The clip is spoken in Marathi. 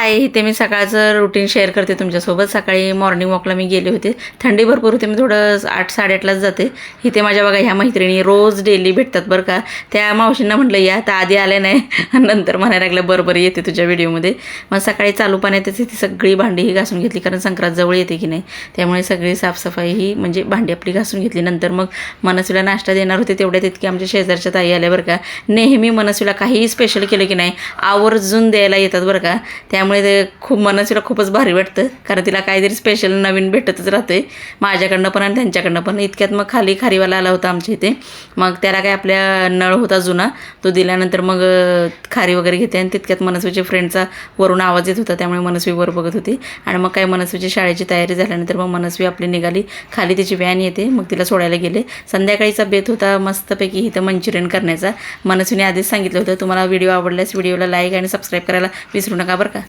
हाय इथे मी सकाळचं रुटीन शेअर करते तुमच्यासोबत. सकाळी मॉर्निंग वॉकला मी गेले होते. थंडी भरपूर होते मी थोडं आठ साडेआठलाच जाते. इथे माझ्या बघा ह्या मैत्रिणी रोज डेली भेटतात बरं का. त्या मावशींना म्हटलं या तर आधी आले नाही. नंतर म्हणायला लागलं बरं बरं येते तुझ्या व्हिडिओमध्ये मग सकाळी चालू पाण्यातच ती सगळी भांडी ही घासून घेतली कारण संक्रांत जवळ येते की नाही. त्यामुळे सगळी साफसफाई ही म्हणजे भांडी आपली घासून घेतली. नंतर मग मनस्वीला नाश्ता देणार होते तेवढ्यात इतकी आमच्या शेजारच्या ताई आल्या बरं का. नेहमी मनस्वीला काहीही स्पेशल केलं की नाही आवर्जून द्यायला येतात बरं का. त्यामुळे ते खूप मनस्वीला खूपच भारी वाटतं. कारण तिला काहीतरी स्पेशल नवीन भेटतच राहते माझ्याकडनं पण आणि त्यांच्याकडनं पण. इतक्यात मग खाली खारीवाला आला होता आमच्या इथे. मग त्याला काय आपल्या नळ होता जुना तो दिल्यानंतर मग खारी वगैरे घेते आणि तितक्यात मनस्वीच्या फ्रेंडचा वरून आवाज येत होता. त्यामुळे मनस्वी वर बघत होती. आणि मग काय मनस्वीची शाळेची तयारी झाल्यानंतर मग मनस्वी आपली निघाली. खाली तिची व्हॅन येते. मग तिला सोडायला गेले. संध्याकाळीचा बेत होता मस्तपैकी इथं मंचुरियन करण्याचा. मनस्वीने आधीच सांगितलं होतं तुम्हाला व्हिडिओ आवडल्यास व्हिडिओला लाईक आणि सबस्क्राईब करायला विसरू नका बरं का.